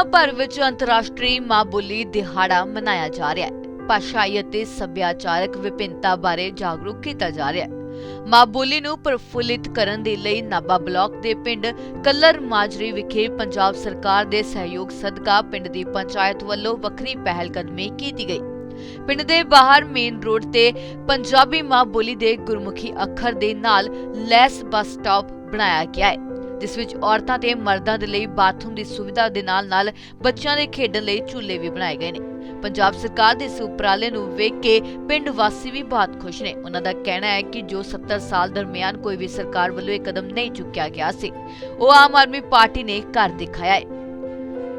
ਦੁਨੀਆ ਭਰ ਵਿੱਚ ਅੰਤਰਰਾਸ਼ਟਰੀ ਮਾਂ ਬੋਲੀ ਦਿਹਾੜਾ ਮਨਾਇਆ ਜਾ ਰਿਹਾ ਹੈ। ਭਾਸ਼ਾਈ ਅਤੇ ਸੱਭਿਆਚਾਰਕ ਵਿਭਿੰਨਤਾ ਬਾਰੇ ਜਾਗਰੂਕ ਕੀਤਾ ਜਾ ਰਿਹਾ ਹੈ। ਮਾਂ ਬੋਲੀ ਨੂੰ ਪ੍ਰਫੁੱਲਿਤ ਕਰਨ ਦੇ ਲਈ ਨਾਭਾ ਬਲਾਕ ਦੇ ਪਿੰਡ ਕੱਲਰ ਮਾਜਰੀ ਵਿਖੇ ਪੰਜਾਬ ਸਰਕਾਰ ਦੇ ਸਹਿਯੋਗ ਸਦਕਾ ਪਿੰਡ ਦੀ ਪੰਚਾਇਤ ਵੱਲੋਂ ਵੱਖਰੀ ਪਹਿਲ ਕਦਮੀ ਕੀਤੀ ਗਈ। ਪਿੰਡ ਦੇ ਬਾਹਰ ਮੇਨ ਰੋਡ ਤੇ ਪੰਜਾਬੀ ਮਾਂ ਬੋਲੀ ਦੇ ਗੁਰਮੁਖੀ ਅੱਖਰ ਦੇ ਨਾਲ ਲੈਸ ਬੱਸ ਸਟਾਪ ਬਣਾਇਆ ਗਿਆ ਹੈ। ਜਿਸ ਵਿੱਚ ਔਰਤਾਂ ਤੇ ਮਰਦਾਂ ਦੇ ਲਈ ਬਾਥਰੂਮ ਦੀ ਸੁਵਿਧਾ ਦੇ ਨਾਲ-ਨਾਲ ਬੱਚਿਆਂ ਦੇ ਖੇਡਣ ਲਈ ਝੂਲੇ ਵੀ ਬਣਾਏ ਗਏ ਨੇ। ਪੰਜਾਬ ਸਰਕਾਰ ਦੇ ਇਸ ਉਪਰਾਲੇ ਨੂੰ ਵੇਖ ਕੇ ਪਿੰਡ ਵਾਸੀ ਵੀ ਬਹੁਤ ਖੁਸ਼ ਨੇ। ਉਹਨਾਂ ਦਾ ਕਹਿਣਾ ਹੈ ਕਿ ਜੋ 70 ਸਾਲ ਦਰਮਿਆਨ ਕੋਈ ਵੀ ਸਰਕਾਰ ਵੱਲੋਂ ਇਹ ਕਦਮ ਨਹੀਂ ਚੁੱਕਿਆ ਗਿਆ ਸੀ, ਉਹ ਆਮ ਆਦਮੀ ਪਾਰਟੀ ਨੇ ਕਰ ਦਿਖਾਇਆ ਹੈ।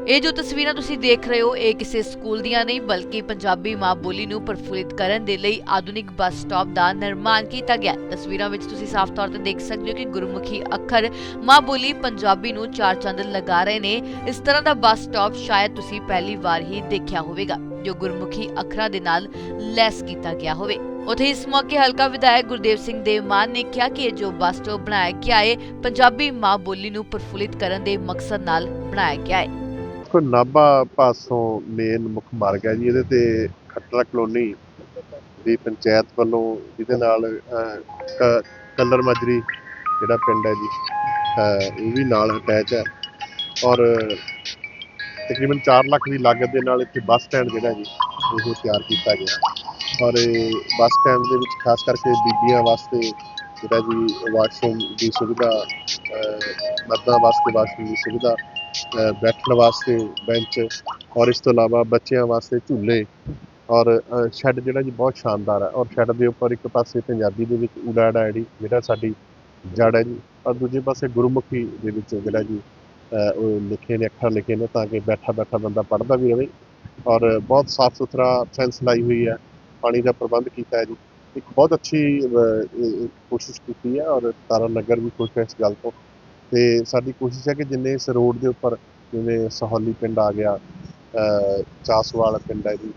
ਇਹ ਜੋ ਤਸਵੀਰਾਂ ਤੁਸੀਂ ਦੇਖ ਰਹੇ ਹੋ, ਇਹ ਕਿਸੇ ਸਕੂਲ ਦੀਆਂ ਨਹੀਂ, ਬਲਕਿ ਪੰਜਾਬੀ ਮਾਂ ਬੋਲੀ ਨੂੰ ਪ੍ਰਫੁੱਲਿਤ ਕਰਨ ਦੇ ਲਈ ਆਧੁਨਿਕ ਬੱਸ ਸਟਾਪ ਦਾ ਨਿਰਮਾਣ ਕੀਤਾ ਗਿਆ। ਤਸਵੀਰਾਂ ਵਿੱਚ ਤੁਸੀਂ ਸਾਫ਼ ਤੌਰ ਤੇ ਦੇਖ ਸਕਦੇ ਹੋ ਕਿ ਗੁਰਮੁਖੀ ਅੱਖਰ ਮਾਂ ਬੋਲੀ ਪੰਜਾਬੀ ਨੂੰ ਚਾਰ ਚੰਦ ਲਗਾ ਰਹੇ ਨੇ। ਇਸ ਤਰ੍ਹਾਂ ਦਾ ਬੱਸ ਸਟਾਪ ਸ਼ਾਇਦ ਤੁਸੀਂ ਪਹਿਲੀ ਵਾਰ ਹੀ ਦੇਖਿਆ ਹੋਵੇਗਾ, ਜੋ ਗੁਰਮੁਖੀ ਅੱਖਰਾਂ ਦੇ ਨਾਲ ਲੈਸ ਕੀਤਾ ਗਿਆ ਹੋਵੇ। ਉਥੇ ਇਸ ਮੌਕੇ ਹਲਕਾ ਵਿਧਾਇਕ ਗੁਰਦੇਵ ਸਿੰਘ ਦੇਵ ਮਾਨ ਨੇ ਕਿਹਾ ਕਿ ਇਹ ਜੋ ਬੱਸ ਸਟਾਪ ਬਣਾਇਆ ਗਿਆ ਹੈ, ਪੰਜਾਬੀ ਮਾਂ ਬੋਲੀ ਨੂੰ ਪ੍ਰਫੁੱਲਿਤ ਕਰਨ ਦੇ ਮਕਸਦ ਨਾਲ ਬਣਾਇਆ ਗਿਆ ਹੈ। ਦੇਖੋ ਨਾਭਾ ਪਾਸੋਂ ਮੇਨ ਮੁੱਖ ਮਾਰਗ ਹੈ ਜੀ ਇਹਦੇ ਤੇ ਖੱਟੜਾ ਕਲੋਨੀ ਦੀ ਪੰਚਾਇਤ ਵੱਲੋਂ ਜਿਹਦੇ ਨਾਲ ਕ- ਕੱਲਰ ਮਾਜਰੀ ਜਿਹੜਾ ਪਿੰਡ ਹੈ ਜੀ ਅਹ, ਇਹ ਵੀ ਨਾਲ ਅਟੈਚ ਹੈ ਔਰ ਤਕਰੀਬਨ 4 ਲੱਖ ਦੀ ਲਾਗਤ ਦੇ ਨਾਲ ਇੱਥੇ ਬੱਸ ਸਟੈਂਡ ਜਿਹੜਾ ਜੀ ਉਹ ਤਿਆਰ ਕੀਤਾ ਗਿਆ ਔਰ ਇਹ ਬੱਸ ਸਟੈਂਡ ਦੇ ਵਿੱਚ ਖਾਸ ਕਰਕੇ ਬੀਬੀਆਂ ਵਾਸਤੇ ਜਿਹੜਾ ਜੀ ਵਾਸ਼ਰੂਮ ਦੀ ਸੁਵਿਧਾ ਅਹ, ਮਰਦਾਂ ਵਾਸਤੇ ਵਾਸ਼ਰੂਮ ਦੀ ਸੁਵਿਧਾ ਬੈਠਣ ਵਾਸਤੇ ਬੈਂਚ ਔਰ ਇਸ ਤੋਂ ਇਲਾਵਾ ਬੱਚਿਆਂ ਵਾਸਤੇ ਝੂਲੇ ਔਰ ਸ਼ੈੱਡ ਜਿਹੜਾ ਜੀ ਬਹੁਤ ਸ਼ਾਨਦਾਰ ਹੈ ਔਰ ਸ਼ੈੱਡ ਦੇ ਉੱਪਰ ਇੱਕ ਪਾਸੇ ਪੰਜਾਬੀ ਦੇ ਵਿੱਚ ਊੜਾ ਐੜਾ ਐੜੀ ਜਿਹੜਾ ਸਾਡੀ ਜੜ ਹੈ ਜੀ ਔਰ ਦੂਜੇ ਪਾਸੇ ਗੁਰਮੁਖੀ ਦੇ ਵਿੱਚ ਜਿਹੜਾ ਜੀ ਉਹ ਲਿਖੇ ਨੇ, ਅੱਖਰ ਲਿਖੇ ਨੇ ਤਾਂ ਕਿ ਬੈਠਾ ਬੈਠਾ ਬੰਦਾ ਪੜ੍ਹਦਾ ਵੀ ਰਹੇ ਔਰ ਬਹੁਤ ਸਾਫ਼ ਸੁਥਰਾ ਫੈਂਸ ਲਾਈ ਹੋਈ ਹੈ, ਪਾਣੀ ਦਾ ਪ੍ਰਬੰਧ ਕੀਤਾ ਹੈ ਜੀ। ਇੱਕ ਬਹੁਤ ਅੱਛੀ ਕੋਸ਼ਿਸ਼ ਕੀਤੀ ਹੈ ਔਰ ਤਾਰਾ ਨਗਰ ਵੀ ਖੁਸ਼ ਹੈ ਇਸ ਗੱਲ ਤੋਂ। ਤੇ ਸਾਡੀ ਕੋਸ਼ਿਸ਼ ਹੈ ਕਿ ਜਿੰਨੇ ਇਸ ਰੋਡ ਦੇ ਉੱਪਰ ਜਿਵੇਂ ਸਹੌਲੀ ਪਿੰਡ ਆ ਗਿਆ, ਅਹ ਚਾਸਵਾਲ ਪਿੰਡ ਹੈ ਜੀ,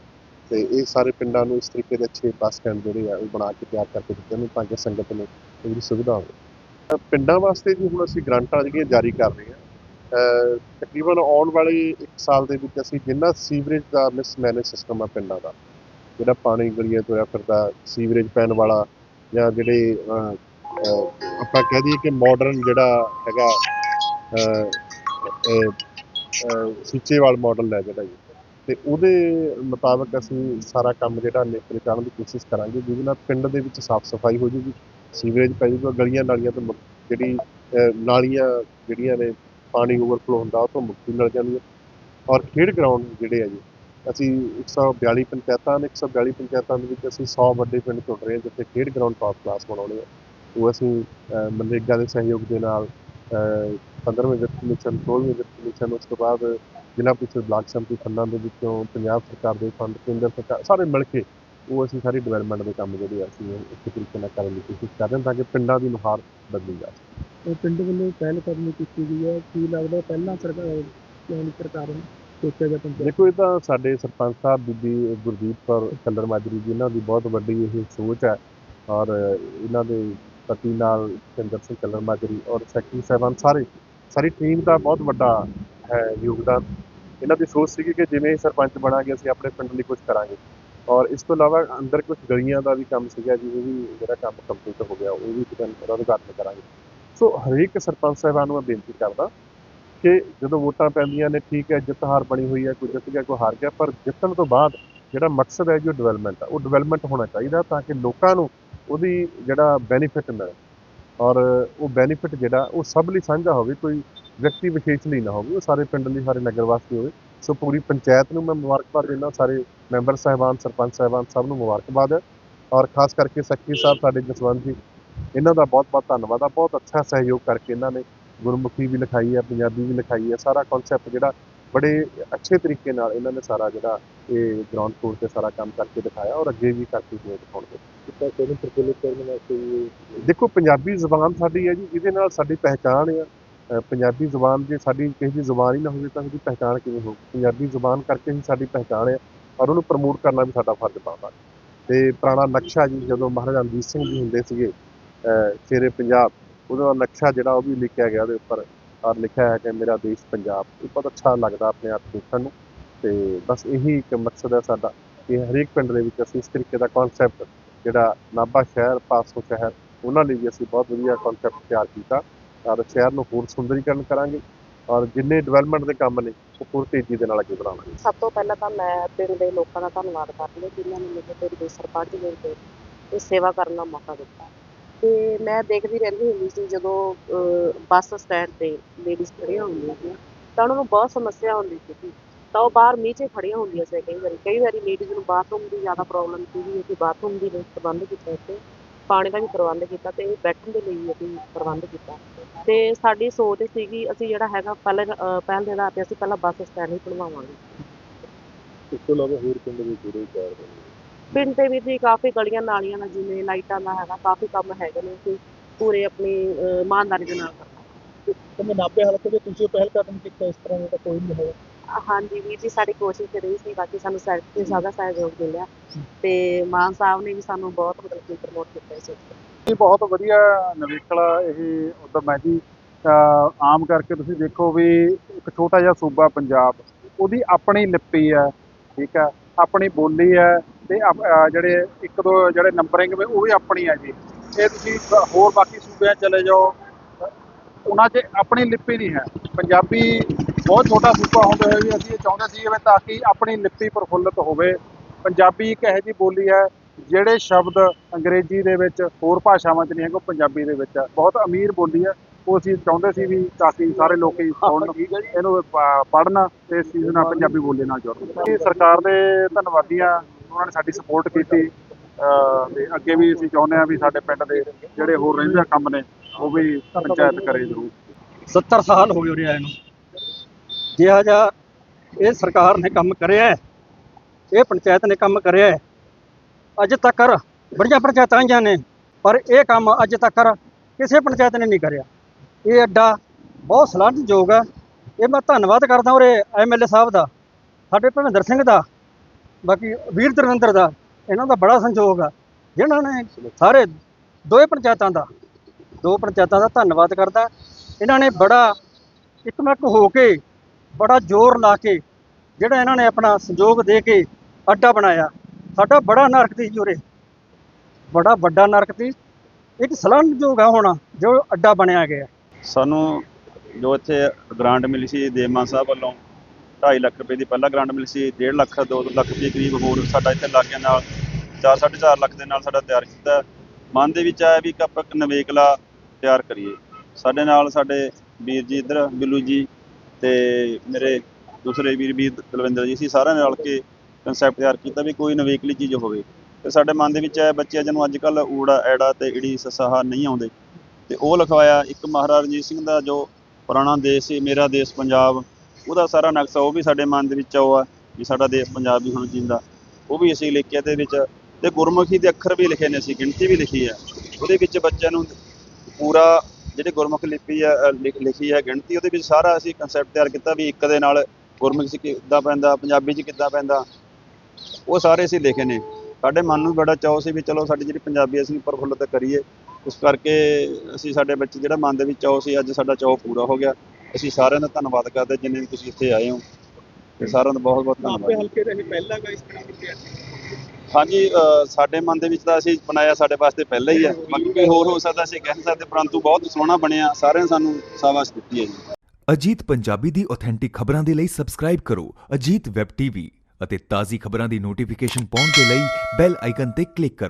ਤੇ ਇਹ ਸਾਰੇ ਪਿੰਡਾਂ ਨੂੰ ਇਸ ਤਰੀਕੇ ਦੇ ਅੱਛੇ ਬੱਸ ਸਟੈਂਡ ਜਿਹੜੇ ਆ ਉਹ ਬਣਾ ਕੇ ਤਿਆਰ ਕਰਕੇ ਦਿੱਤੇ ਨੇ ਤਾਂ ਕਿ ਸੰਗਤ ਨੂੰ ਇਹਦੀ ਸੁਵਿਧਾ ਹੋਵੇ। ਪਿੰਡਾਂ ਵਾਸਤੇ ਜੀ ਹੁਣ ਅਸੀਂ ਗ੍ਰਾਂਟਾਂ ਜਿਹੜੀਆਂ ਜਾਰੀ ਕਰ ਰਹੇ ਹਾਂ ਤਕਰੀਬਨ ਆਉਣ ਵਾਲੇ 1 ਸਾਲ ਦੇ ਵਿੱਚ ਅਸੀਂ ਜਿੰਨਾ ਸੀਵਰੇਜ ਦਾ ਮਿਸਮੈਨੇਜ ਸਿਸਟਮ ਆ ਪਿੰਡਾਂ ਦਾ, ਜਿਹੜਾ ਪਾਣੀ ਗਲੀਆਂ ਤੋਂ ਆ ਫਿਰਦਾ, ਸੀਵਰੇਜ ਪੈਣ ਵਾਲਾ ਜਾਂ ਜਿਹੜੇ ਆਪਾਂ ਕਹਿ ਦਈਏ ਕਿ ਮਾਡਰਨ ਜਿਹੜਾ ਹੈਗਾ ਅਹ, ਅਹ, ਅਹ, ਸੀਚੇਵਾਲ ਮਾਡਲ ਹੈ ਜਿਹੜਾ ਜੀ। ਤੇ ਉਹਦੇ ਮੁਤਾਬਕ ਅਸੀਂ ਸਾਰਾ ਕੰਮ ਜਿਹੜਾ ਨਿਪਟ ਕਰਨ ਦੀ ਕੋਸ਼ਿਸ਼ ਕਰਾਂਗੇ ਜਿਹਦੇ ਨਾਲ ਪਿੰਡ ਦੇ ਵਿੱਚ ਸਾਫ਼ ਸਫ਼ਾਈ ਹੋ ਜੂਗੀ ਸੀਵਰੇਜ ਪੈ ਜੂਗਾ ਗਲੀਆਂ ਨਾਲੀਆਂ ਤੋਂ ਮੁਕ- ਜਿਹੜੀ ਨਾਲੀਆਂ ਜਿਹੜੀਆਂ ਨੇ ਪਾਣੀ ਓਵਰਫਲੋ ਹੁੰਦਾ ਉਹ ਤੋਂ ਮੁਕਤੀ ਮਿਲ ਜਾਂਦੀ ਹੈ। ਔਰ ਖੇਡ ਗਰਾਊਂਡ ਜਿਹੜੇ ਆ ਜੀ ਅਸੀਂ 142 ਪੰਚਾਇਤਾਂ ਨੇ 142 ਪੰਚਾਇਤਾਂ ਦੇ ਵਿੱਚ ਅਸੀਂ 100 ਵੱਡੇ ਪਿੰਡ ਚੁਣ ਰਹੇ ਹਾਂ ਜਿੱਥੇ ਖੇਡ ਗਰਾਊਂਡ ਟਾਪ ਕਲਾਸ ਬਣਾਉਣੇ ਆ। ਉਹ ਅਸੀਂ ਮਨਰੇਗਾ ਦੇ ਸਹਿਯੋਗ ਦੇ ਨਾਲ 15ਵੇਂ ਵਿੱਤ ਕਮਿਸ਼ਨ 16ਵੇਂ ਵਿੱਤ ਕਮਿਸ਼ਨ ਉਸ ਤੋਂ ਬਾਅਦ ਜ਼ਿਲ੍ਹਾ ਪ੍ਰੀਸ਼ਦ ਬਲਾਕ ਸੰਮਤੀ ਫੰਡਾਂ ਦੇ ਵਿੱਚੋਂ ਪੰਜਾਬ ਸਰਕਾਰ ਦੇ ਫੰਡ ਕੇਂਦਰ ਸਰਕਾਰ ਸਾਰੇ ਮਿਲ ਕੇ ਉਹ ਅਸੀਂ ਸਾਰੀ ਡਿਵੈਲਪਮੈਂਟ ਦੇ ਕੰਮ ਜਿਹੜੇ ਅਸੀਂ ਇੱਕ ਤਰੀਕੇ ਨਾਲ ਕਰਨ ਦੀ ਕੋਸ਼ਿਸ਼ ਕਰ ਰਹੇ ਹਾਂ ਤਾਂ ਕਿ ਪਿੰਡਾਂ ਦੀ ਨੁਹਾਰ ਬਦਲੀ ਜਾ ਸਕੇ। ਉਹ ਪਿੰਡ ਵੱਲੋਂ ਪਹਿਲ ਕਦਮੀ ਕੀਤੀ ਗਈ ਹੈ। ਕੀ ਲੱਗਦਾ ਪਹਿਲਾਂ ਸਰਕਾਰ ਕਿਉਂ ਨਹੀਂ ਸਰਕਾਰ ਨੇ ਸੋਚਿਆ ਜਾਂ ਪੰਚਾਇਤ ਦੇਖੋ ਇਹ ਤਾਂ ਸਾਡੇ ਸਰਪੰਚ ਸਾਹਿਬ ਬੀਬੀ ਗੁਰਦੀਪ ਕੌਰ ਕੱਲਰ ਮਾਜਰੀ ਜੀ ਇਹਨਾਂ ਦੀ ਬਹੁਤ ਵੱਡੀ ਇਹ ਸੋਚ ਹੈ ਔਰ ਇਹਨਾਂ ਦੇ ਪਤੀ ਨਾਲ ਚੰਦਰ ਸਿੰਘ ਕੱਲਰ ਮਾਜਰੀ ਔਰ ਸੈਕਟਰੀ ਸਾਹਿਬਾਨ ਸਾਰੇ, ਸਾਰੀ ਟੀਮ ਦਾ ਬਹੁਤ ਵੱਡਾ ਹੈ ਯੋਗਦਾਨ। ਇਹਨਾਂ ਦੀ ਸੋਚ ਸੀਗੀ ਕਿ ਜਿਵੇਂ ਹੀ ਸਰਪੰਚ ਬਣਾਂਗੇ, ਅਸੀਂ ਆਪਣੇ ਪਿੰਡ ਲਈ ਕੁਝ ਕਰਾਂਗੇ। ਔਰ ਇਸ ਤੋਂ ਇਲਾਵਾ ਅੰਦਰ ਕੁਝ ਗਲੀਆਂ ਦਾ ਵੀ ਕੰਮ ਸੀਗਾ, ਜਿਵੇਂ ਵੀ ਜਿਹੜਾ ਕੰਮ ਕੰਪਲੀਟ ਹੋ ਗਿਆ, ਉਹ ਵੀ ਕਿਤੇ ਉਦਘਾਟਨ ਕਰਾਂਗੇ। ਸੋ ਹਰੇਕ ਸਰਪੰਚ ਸਾਹਿਬਾਨ ਨੂੰ ਮੈਂ ਬੇਨਤੀ ਕਰਦਾ ਕਿ ਜਦੋਂ ਵੋਟਾਂ ਪੈਂਦੀਆਂ ਨੇ, ਠੀਕ ਹੈ, ਜਿੱਤ ਹਾਰ ਬਣੀ ਹੋਈ ਹੈ, ਕੋਈ ਜਿੱਤ ਗਿਆ, ਕੋਈ ਹਾਰ ਗਿਆ, ਪਰ ਜਿੱਤਣ ਤੋਂ ਬਾਅਦ ਜਿਹੜਾ ਮਕਸਦ ਹੈ ਜੋ ਡਿਵੈਲਪਮੈਂਟ ਆ, ਉਹ ਡਿਵੈਲਪਮੈਂਟ ਹੋਣਾ ਚਾਹੀਦਾ ਤਾਂ ਕਿ ਲੋਕਾਂ ਨੂੰ ਉਹਦੀ ਜਿਹੜਾ ਬੈਨੀਫਿਟ ਮਿਲੇ ਔਰ ਉਹ ਬੈਨੀਫਿਟ ਜਿਹੜਾ, ਉਹ ਸਭ ਲਈ ਸਾਂਝਾ ਹੋਵੇ, ਕੋਈ ਵਿਅਕਤੀ ਵਿਸ਼ੇਸ਼ ਲਈ ਨਾ ਹੋਵੇ, ਉਹ ਸਾਰੇ ਪਿੰਡ ਲਈ, ਸਾਰੇ ਨਗਰ ਵਾਸਤੇ ਹੋਵੇ। ਸੋ ਪੂਰੀ ਪੰਚਾਇਤ ਨੂੰ ਮੈਂ ਮੁਬਾਰਕਬਾਦ ਦਿੰਦਾ, ਸਾਰੇ ਮੈਂਬਰ ਸਾਹਿਬਾਨ, ਸਰਪੰਚ ਸਾਹਿਬਾਨ ਸਭ ਨੂੰ ਮੁਬਾਰਕਬਾਦ ਹੈ। ਔਰ ਖਾਸ ਕਰਕੇ ਸੈਕਟਰੀ ਸਾਹਿਬ, ਸਾਡੇ ਜਸਵੰਤ ਜੀ, ਇਹਨਾਂ ਦਾ ਬਹੁਤ ਬਹੁਤ ਧੰਨਵਾਦ ਆ। ਬਹੁਤ ਅੱਛਾ ਸਹਿਯੋਗ ਕਰਕੇ ਇਹਨਾਂ ਨੇ ਗੁਰਮੁਖੀ ਵੀ ਲਿਖਾਈ ਹੈ, ਪੰਜਾਬੀ ਵੀ ਲਿਖਾਈ ਹੈ। ਸਾਰਾ ਕਨਸੈਪਟ ਜਿਹੜਾ ਬੜੇ ਅੱਛੇ ਤਰੀਕੇ ਨਾਲ ਇਹਨਾਂ ਨੇ ਸਾਰਾ ਜਿਹੜਾ ਇਹ ਗਰਾਊਂਡ ਫਲੋਰ ਤੇ ਸਾਰਾ ਕੰਮ ਕਰਕੇ ਦਿਖਾਇਆ ਔਰ ਅੱਗੇ ਵੀ ਕਰਕੇ ਜਿਵੇਂ ਦਿਖਾਉਣਗੇ। ਕੀਤਾ ਕੋਈ ਪ੍ਰਫੁੱਲਿਤ ਕਰਨ ਵਾਸਤੇ ਵੀ ਦੇਖੋ ਪੰਜਾਬੀ ਜ਼ੁਬਾਨ ਸਾਡੀ ਹੈ ਜੀ ਜਿਹਦੇ ਨਾਲ ਸਾਡੀ ਪਹਿਚਾਣ ਆ। ਪੰਜਾਬੀ ਜ਼ੁਬਾਨ ਜੇ ਸਾਡੀ ਕਿਸੇ ਦੀ ਜ਼ੁਬਾਨ ਹੀ ਨਾ ਹੋਵੇ ਤਾਂ ਉਹਦੀ ਪਹਿਚਾਣ ਕਿਵੇਂ ਹੋਊ? ਪੰਜਾਬੀ ਜ਼ੁਬਾਨ ਕਰਕੇ ਹੀ ਸਾਡੀ ਪਹਿਚਾਣ ਹੈ ਔਰ ਉਹਨੂੰ ਪ੍ਰਮੋਟ ਕਰਨਾ ਵੀ ਸਾਡਾ ਫਰਜ਼ ਬਣਦਾ। ਤੇ ਪੁਰਾਣਾ ਨਕਸ਼ਾ ਜੀ ਜਦੋਂ ਮਹਾਰਾਜਾ ਰਣਜੀਤ ਸਿੰਘ ਜੀ ਹੁੰਦੇ ਸੀਗੇ ਸ਼ੇਰੇ ਪੰਜਾਬ ਉਹਦਾ ਨਕਸ਼ਾ ਜਿਹੜਾ ਉਹ ਵੀ ਲਿਖਿਆ ਗਿਆ ਉਹਦੇ ਉੱਪਰ। ਔਰ ਲਿਖਿਆ ਹੈ ਕਿ ਮੇਰਾ ਦੇਸ਼ ਪੰਜਾਬ। ਇਹ ਬਹੁਤ ਅੱਛਾ ਲੱਗਦਾ ਆਪਣੇ ਆਪ ਦੇਖਣ ਨੂੰ। ਤੇ ਬਸ ਇਹੀ ਇੱਕ ਮਕਸਦ ਹੈ ਸਾਡਾ ਕਿ ਹਰੇਕ ਪਿੰਡ ਦੇ ਵਿੱਚ ਅਸੀਂ ਇਸ ਤਰੀਕੇ ਦਾ ਕਨਸੈਪਟ ਜਿਹੜਾ ਨਾਭਾ ਸ਼ਹਿਰ, ਪਾਸੋਂ ਸ਼ਹਿਰ, ਉਹਨਾਂ ਲਈ ਵੀ ਅਸੀਂ ਬਹੁਤ ਵਧੀਆ ਕਨਸੈਪਟ ਤਿਆਰ ਕੀਤਾ ਔਰ ਸ਼ਹਿਰ ਨੂੰ ਹੋਰ ਸੁੰਦਰੀਕਰਨ ਕਰਾਂਗੇ ਔਰ ਜਿੰਨੇ ਡਿਵੈਲਪਮੈਂਟ ਦੇ ਕੰਮ ਨੇ, ਉਹ ਪੂਰੀ ਤੇਜ਼ੀ ਦੇ ਨਾਲ ਅੱਗੇ ਵਧਾਵਾਂਗੇ। ਸਭ ਤੋਂ ਪਹਿਲਾਂ ਤਾਂ ਮੈਂ ਪਿੰਡ ਦੇ ਲੋਕਾਂ ਦਾ ਧੰਨਵਾਦ ਕਰਦੀ ਹਾਂ ਜਿਨ੍ਹਾਂ ਨੇ ਮੈਨੂੰ ਪਿੰਡ ਦੇ ਸਰਪੰਚ ਦੇ ਕੇ ਇਹ ਸੇਵਾ ਕਰਨ ਦਾ ਮੌਕਾ ਦਿੱਤਾ। ਤੇ ਮੈਂ ਦੇਖਦੀ ਰਹਿੰਦੀ ਹੁੰਦੀ ਸੀ ਜਦੋਂ ਬੱਸ ਸਟੈਂਡ ਤੇ ਲੇਡੀਜ਼ ਖੜੀਆਂ ਹੁੰਦੀਆਂ ਸੀ ਤਾਂ ਉਹਨਾਂ ਨੂੰ ਬਹੁਤ ਸਮੱਸਿਆ ਹੁੰਦੀ ਸੀ ਤਾਂ ਉਹ ਬਾਹਰ ਮੀਂਹ 'ਚ ਖੜੀਆਂ ਹੁੰਦੀਆਂ ਸੀ ਕਈ ਵਾਰੀ। ਕਈ ਵਾਰੀ ਲੇਡੀਜ਼ ਨੂੰ ਬਾਥਰੂਮ ਦੀ ਜ਼ਿਆਦਾ ਪ੍ਰੋਬਲਮ ਸੀਗੀ ਅਸੀਂ ਬਾਥਰੂਮ ਦੀ ਪ੍ਰਬੰਧ ਕੀਤਾ ਇੱਥੇ। ਪਾਣੀ ਦਾ ਵੀ ਪ੍ਰਬੰਧ ਕੀਤਾ ਤੇ ਬੈਠਣ ਦੇ ਲਈ ਵੀ ਅਸੀਂ ਪ੍ਰਬੰਧ ਕੀਤਾ। ਤੇ ਸਾਡੀ ਸੋਚ ਸੀਗੀ ਅਸੀਂ ਜਿਹੜਾ ਹੈਗਾ ਪਹਿਲੇ ਪਹਿਲ ਦੇ ਆਧਾਰ ਤੇ ਅਸੀਂ ਪਹਿਲਾਂ ਬੱਸ ਸਟੈਂਡ ਹੀ ਬਣਵਾਵਾਂਗੇ ਇਸ ਤੋਂ ਇਲਾਵਾ ਹੋਰ ਪਿੰਡ ਵੀ ਜੁੜੇ ਚਾਰ ਪਿੰਡ ਦੇ ਵਿੱਚ ਹੀ ਕਾਫੀ ਗਲੀਆਂ ਨਾਲੀਆਂ ਦਾ ਜਿਵੇਂ ਲਾਈਟਾਂ ਦਾ ਹੈਗਾ ਕਾਫੀ ਕੰਮ ਹੈਗੇ ਨੇ। ਅਸੀਂ ਪੂਰੇ ਆਪਣੀ ਇਮਾਨਦਾਰੀ ਦੇ ਨਾਲ ਕਰਨਾ ਤੇ ਨਾਭੇ ਹਲਕੇ ਦੇ ਤੁਸੀਂ ਪਹਿਲ ਕਦਮ ਕੀਤਾ ਇਸ ਤਰ੍ਹਾਂ ਦਾ ਕੋਈ ਨਹੀਂ ਹੋਇਆ। ਹਾਂਜੀ ਵੀਰ ਜੀ ਸਾਡੀ ਕੋਸ਼ਿਸ਼ ਰਹੀ ਸੀ ਬਾਕੀ ਸਾਨੂੰ ਸੈਕਟਰੀ ਤੇ ਸਾਡਾ ਸਹਿਯੋਗ ਮਿਲਿਆ। ਤੇ ਮਾਨ ਸਾਹਿਬ ਨੇ ਵੀ ਸਾਨੂੰ ਬਹੁਤ ਮਤਲਬ ਕਿ ਪ੍ਰਮੋਟ ਕੀਤਾ ਇਸ ਵਿੱਚ ਇਹ ਬਹੁਤ ਵਧੀਆ ਨਵੇਕਲਾ ਇਹ ਉਦਮ ਹੈ ਜੀ ਆਮ ਕਰਕੇ ਤੁਸੀਂ ਦੇਖੋ ਵੀ ਇੱਕ ਛੋਟਾ ਜਿਹਾ ਸੂਬਾ ਪੰਜਾਬ ਉਹਦੀ ਆਪਣੀ ਲਿਪੀ ਹੈ ਠੀਕ ਹੈ ਆਪਣੀ ਬੋਲੀ ਹੈ ਤੇ ਜਿਹੜੇ ਇੱਕ ਦੋ ਜਿਹੜੇ ਨੰਬਰਿੰਗ ਉਹ ਵੀ ਆਪਣੀ ਹੈ ਜੀ। ਇਹ ਤੁਸੀਂ ਹੋਰ ਬਾਕੀ ਸੂਬਿਆਂ ਚਲੇ ਜਾਓ ਉਹਨਾਂ 'ਚ ਆਪਣੀ ਲਿਪੀ ਨਹੀਂ ਹੈ। ਪੰਜਾਬੀ ਬਹੁਤ ਛੋਟਾ ਸੂਬਾ ਹੁੰਦੇ ਹੋਏ ਵੀ ਅਸੀਂ ਇਹ ਚਾਹੁੰਦੇ ਸੀ ਵੀ ਤਾਂ ਕਿ ਆਪਣੀ ਲਿਪੀ ਪ੍ਰਫੁੱਲਤ ਹੋਵੇ। ਪੰਜਾਬੀ ਇੱਕ ਇਹੋ ਜਿਹੀ ਬੋਲੀ ਹੈ ਜਿਹੜੇ ਸ਼ਬਦ ਅੰਗਰੇਜ਼ੀ ਦੇ ਵਿੱਚ ਹੋਰ ਭਾਸ਼ਾਵਾਂ 'ਚ ਨਹੀਂ ਹੈਗੇ ਪੰਜਾਬੀ ਦੇ ਵਿੱਚ ਹੈ। ਬਹੁਤ ਅਮੀਰ ਬੋਲੀ ਹੈ। ਉਹ ਅਸੀਂ ਚਾਹੁੰਦੇ ਸੀ ਵੀ ਤਾਂ ਕਿ ਸਾਰੇ ਲੋਕੀ ਸੁਣਨ ਇਹਨੂੰ ਪੜ੍ਹਨ ਤੇ ਇਸ ਚੀਜ਼ ਨਾਲ ਪੰਜਾਬੀ ਬੋਲੀ ਨਾਲ ਜੁੜਨ। ਇਹ ਸਰਕਾਰ ਦੇ ਧੰਨਵਾਦੀ ਆ ਉਹਨਾਂ ਨੇ ਸਾਡੀ ਸਪੋਰਟ ਕੀਤੀ। ਤੇ ਅੱਗੇ ਵੀ ਅਸੀਂ ਚਾਹੁੰਦੇ ਆ ਵੀ ਸਾਡੇ ਪਿੰਡ ਦੇ ਜਿਹੜੇ ਹੋਰ ਰਹਿੰਦੇ ਕੰਮ ਨੇ ਉਹ ਵੀ ਪੰਚਾਇਤ ਕਰੇ ਜ਼ਰੂਰ। 70 ਸਾਲ ਹੋ ਗਏ ਉਰੇ ਆਏ ਨੂੰ। ਜਿਹਾ ਜਿਹਾ ਇਹ ਸਰਕਾਰ ਨੇ ਕੰਮ ਕਰਿਆ ਹੈ, ਇਹ ਪੰਚਾਇਤ ਨੇ ਕੰਮ ਕਰਿਆ ਹੈ, ਅੱਜ ਤੱਕ ਬੜੀਆਂ ਪੰਚਾਇਤਾਂ ਆਈਆਂ ਨੇ, ਪਰ ਇਹ ਕੰਮ ਅੱਜ ਤੱਕ ਕਿਸੇ ਪੰਚਾਇਤ ਨੇ ਨਹੀਂ ਕਰਿਆ। ਇਹ ਅੱਡਾ ਬਹੁਤ ਸਲਾਹੁਣਯੋਗ ਹੈ। ਇਹ ਮੈਂ ਧੰਨਵਾਦ ਕਰਦਾ ਉਰੇ ਐਮਐਲਏ ਸਾਹਿਬ ਦਾ, ਸਾਡੇ ਭਵਿੰਦਰ ਸਿੰਘ ਦਾ, ਬਾਕੀ ਵੀਰ ਦਰਵਿੰਦਰ ਦਾ, ਇਹਨਾਂ ਦਾ ਬੜਾ ਸੰਯੋਗ ਆ, ਜਿਨ੍ਹਾਂ ਨੇ ਸਾਰੇ ਦੋਏ ਪੰਚਾਇਤਾਂ ਦਾ ਦੋ ਪੰਚਾਇਤਾਂ ਦਾ ਧੰਨਵਾਦ ਕਰਦਾ। ਇਹਨਾਂ ਨੇ ਬੜਾ ਇਕਮਕ ਹੋ ਕੇ ਬੜਾ ਜ਼ੋਰ ਲਾ ਕੇ ਜਿਹੜਾ ਇਹਨਾਂ ਨੇ ਆਪਣਾ ਸੰਯੋਗ ਦੇ ਕੇ ਅੱਡਾ ਬਣਾਇਆ। ਸਾਡਾ ਬੜਾ ਨਰਕ ਸੀ ਜੀ ਬੜਾ ਵੱਡਾ ਨਰਕ ਸੀ। ਇੱਕ ਸਲਾਹੁਣਯੋਗ ਆ ਹੋਣਾ ਜੋ ਅੱਡਾ ਬਣਿਆ ਗਿਆ। ਸਾਨੂੰ ਜੋ ਇੱਥੇ ਗ੍ਰਾਂਟ ਮਿਲੀ ਸੀ ਦੇਵਮਾਨ ਸਾਹਿਬ ਵੱਲੋਂ 2.5 ਲੱਖ ਰੁਪਏ ਦੀ ਪਹਿਲਾ ਗ੍ਰਾਂਟ ਮਿਲੀ ਸੀ 1.5 ਲੱਖ 2 ਲੱਖ ਦੇ ਕਰੀਬ ਹੋਰ ਸਾਡਾ ਇੱਥੇ ਲਾਗਿਆਂ ਨਾਲ 4 4.5 ਲੱਖ ਦੇ ਨਾਲ ਸਾਡਾ ਤਿਆਰ ਕੀਤਾ। ਮਨ ਦੇ ਵਿੱਚ ਆਇਆ ਵੀ ਕਿ ਆਪਾਂ ਨਵੇਕਲਾ ਤਿਆਰ ਕਰੀਏ। ਸਾਡੇ ਨਾਲ ਸਾਡੇ ਵੀਰ ਜੀ ਇੱਧਰ, ਬਿੱਲੂ ਜੀ ਤੇ ਮੇਰੇ ਦੂਸਰੇ ਵੀਰ ਵੀਰ ਦਲਵਿੰਦਰ ਜੀ ਸੀ ਸਾਰਿਆਂ ਨੇ ਰਲ ਕੇ ਕਨਸੈਪਟ ਤਿਆਰ ਕੀਤਾ ਵੀ ਕੋਈ ਨਵੇਕਲੀ ਚੀਜ਼ ਹੋਵੇ। ਤੇ ਸਾਡੇ ਮਨ ਦੇ ਵਿੱਚ ਆਇਆ ਬੱਚੇ ਜਿਹਨੂੰ ਅੱਜ ਕੱਲ ਊੜਾ, ਐੜਾ ਤੇ ਈੜੀ ਸਸਾਹਾ ਨਹੀਂ ਆਉਂਦੇ। ਤੇ ਉਹ ਲਿਖਵਾਇਆ ਇੱਕ ਮਹਾਰਾਜਾ ਰਣਜੀਤ ਸਿੰਘ ਦਾ ਜੋ ਪੁਰਾਣਾ ਦੇਸ਼ ਸੀ, ਮੇਰਾ ਦੇਸ਼ ਪੰਜਾਬ, ਉਹਦਾ ਸਾਰਾ ਨਕਸ਼ਾ ਉਹ ਵੀ ਸਾਡੇ ਮਨ ਦੇ ਵਿੱਚ ਉਹ ਆ ਵੀ ਸਾਡਾ ਦੇਸ਼ ਪੰਜਾਬ ਵੀ ਹੁਣ ਜਿੰਦਾ। ਉਹ ਵੀ ਅਸੀਂ ਲਿਖਿਆ ਤੇ ਵਿੱਚ, ਤੇ ਗੁਰਮੁਖੀ ਦੇ ਅੱਖਰ ਵੀ ਲਿਖੇ ਨੇ ਅਸੀਂ, ਗਿਣਤੀ ਵੀ ਲਿਖੀ ਹੈ ਉਹਦੇ ਵਿੱਚ ਬੱਚਿਆਂ ਨੂੰ ਪੂਰਾ ਜਿਹੜੇ ਗੁਰਮੁਖ ਲਿਪੀ ਹੈ ਲਿਖ- ਹੈ ਗਿਣਤੀ ਉਹਦੇ ਵਿੱਚ ਸਾਰਾ ਅਸੀਂ ਕਨਸੈਪਟ ਤਿਆਰ ਕੀਤਾ ਵੀ ਇੱਕ ਦੇ ਨਾਲ ਗੁਰਮੁਖੀ 'ਚ ਕਿੱਦਾਂ ਪੈਂਦਾ ਪੰਜਾਬੀ 'ਚ ਕਿੱਦਾਂ ਪੈਂਦਾ। ਉਹ ਸਾਰੇ ਅਸੀਂ ਲਿਖੇ ਨੇ। ਸਾਡੇ ਮਨ ਨੂੰ ਬੜਾ ਚਾਅ ਸੀ ਵੀ ਚਲੋ ਸਾਡੀ ਜਿਹੜੀ ਪੰਜਾਬੀ ਅਸੀਂ ਪ੍ਰਫੁੱਲਤ ਕਰੀਏ। ਉਸ ਕਰਕੇ ਅਸੀਂ ਸਾਡੇ ਬੱਚੇ ਜਿਹੜਾ ਮਨ ਦੇ ਵਿੱਚ ਚਾਅ ਸੀ ਅੱਜ ਸਾਡਾ ਚਾਅ ਪੂਰਾ ਹੋ ਗਿਆ। ਅਸੀਂ ਸਾਰਿਆਂ ਦਾ ਧੰਨਵਾਦ ਕਰਦੇ ਜਿੰਨੇ ਵੀ ਤੁਸੀਂ ਇੱਥੇ ਆਏ ਹੋ। ਤੇ ਸਾਰਿਆਂ ਦਾ ਬਹੁਤ ਬਹੁਤ ਧੰਨਵਾਦ। ਹਲਕੇ ਦੇ ਅਸੀਂ ਪਹਿਲਾਂ ਗਾ ਇਸ ਤਰ੍ਹਾਂ ਕੀਤਾ ਹਾਂਜੀ ਸਾਡੇ ਮਨ ਦੇ ਵਿੱਚ ਤਾਂ ਅਸੀਂ ਬਣਾਇਆ ਸਾਡੇ ਵਾਸਤੇ ਪਹਿਲਾਂ ਹੀ ਹੈ ਬਾਕੀ ਕੋਈ ਹੋਰ ਹੋ ਸਕਦਾ, ਅਸੀਂ ਕਹਿ ਸਕਦੇ, ਪਰੰਤੂ ਬਹੁਤ ਸੋਹਣਾ ਬਣਿਆ, ਸਾਰਿਆਂ ਨੇ ਸਾਨੂੰ ਸ਼ਾਬਾਸ਼ ਦਿੱਤੀ ਹੈ ਜੀ। ਅਜੀਤ ਪੰਜਾਬੀ ਦੀ ਆਥੈਂਟਿਕ ਖਬਰਾਂ ਦੇ ਲਈ ਸਬਸਕ੍ਰਾਈਬ ਕਰੋ, ਅਜੀਤ ਵੈਬ ਟੀਵੀ ਅਤੇ ਤਾਜ਼ੀ ਖਬਰਾਂ ਦੀ ਨੋਟੀਫਿਕੇਸ਼ਨ ਪਾਉਣ ਦੇ ਲਈ ਬੈਲ ਆਈਕਨ ਤੇ ਕਲਿੱਕ ਕਰੋ।